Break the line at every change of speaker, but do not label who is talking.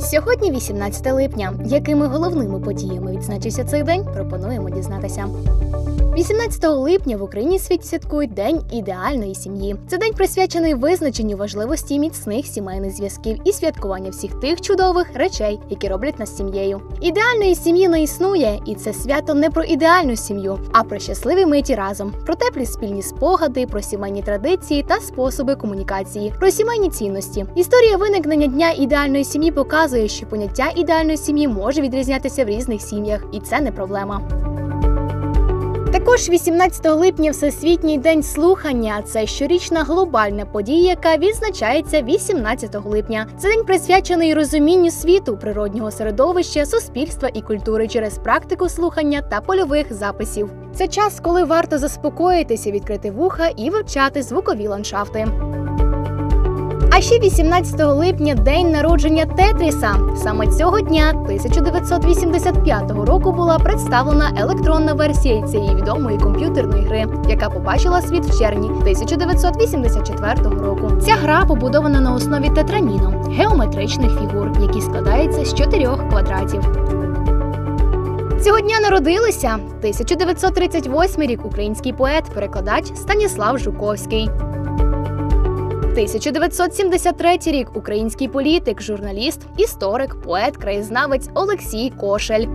Сьогодні 18 липня. Якими головними подіями відзначився цей день, пропонуємо дізнатися. 18 липня в Україні світ святкують День ідеальної сім'ї. Це день присвячений визначенню важливості міцних сімейних зв'язків і святкування всіх тих чудових речей, які роблять нас сім'єю. Ідеальної сім'ї не існує, і це свято не про ідеальну сім'ю, а про щасливі миті разом, про теплі спільні спогади, про сімейні традиції та способи комунікації, про сімейні цінності. Історія виникнення дня ідеальної сім'ї показує, що поняття ідеальної сім'ї може відрізнятися в різних сім'ях, і це не проблема. Також 18 липня Всесвітній день слухання. Це щорічна глобальна подія, яка відзначається 18 липня. Це день присвячений розумінню світу, природнього середовища, суспільства і культури через практику слухання та польових записів. Це час, коли варто заспокоїтися, відкрити вуха і вивчати звукові ландшафти. А ще 18 липня день народження Тетріса. Саме цього дня 1985 року була представлена електронна версія цієї відомої комп'ютерної гри, яка побачила світ в червні 1984 року. Ця гра побудована на основі тетраміну геометричних фігур, які складаються з чотирьох квадратів. Цього дня народилися 1938 рік український поет, перекладач Станіслав Жуковський. 1973 рік український політик, журналіст, історик, поет, краєзнавець Олексій Кошель.